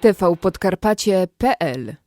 tvpodkarpacie.pl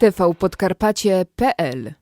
tvpodkarpacie.pl